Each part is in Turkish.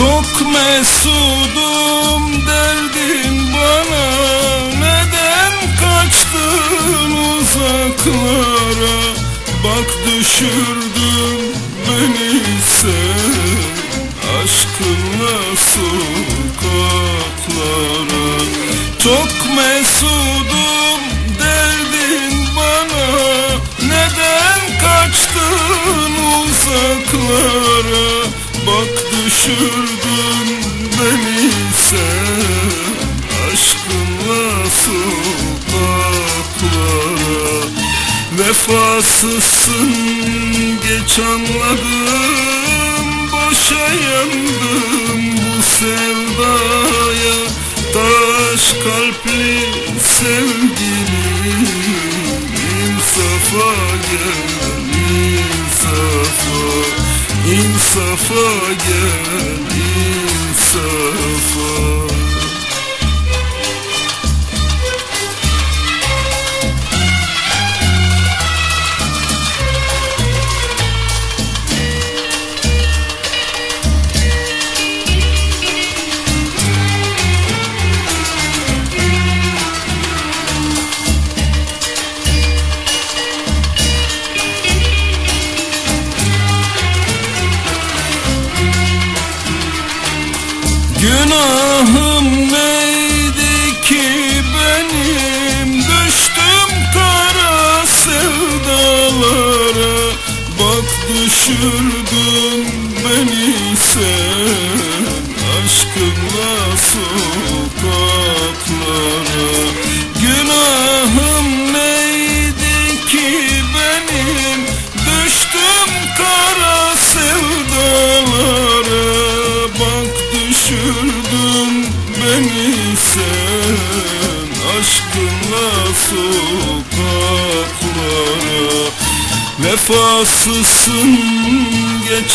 Çok mesudum derdin bana. Neden kaçtın uzaklara? Bak düşürdün beni sen Aşkınla sokaklara Çok mesudum derdin bana. Neden kaçtın uzaklara Bak düşürdün beni sen Aşkınla sokaklara Vefasızsın geç anladım Boşa yandım bu sevdaya. Taş kalpli sevgilim İnsafa gel İnsafa gel Aşkınla sokaklara Günahım neydi ki benim? Düştüm kara sevdalara. Bak düşürdün beni sen. Aşkınla sokaklara Vefasızsın geç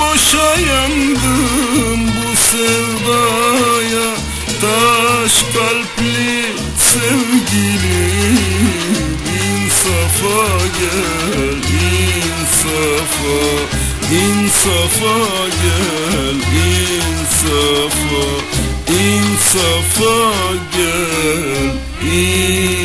Boşa yandım bu sevdaya. Taş kalpli sevgilim İnsafa gel insafa İnsafa gel insafa İnsafa gel insafa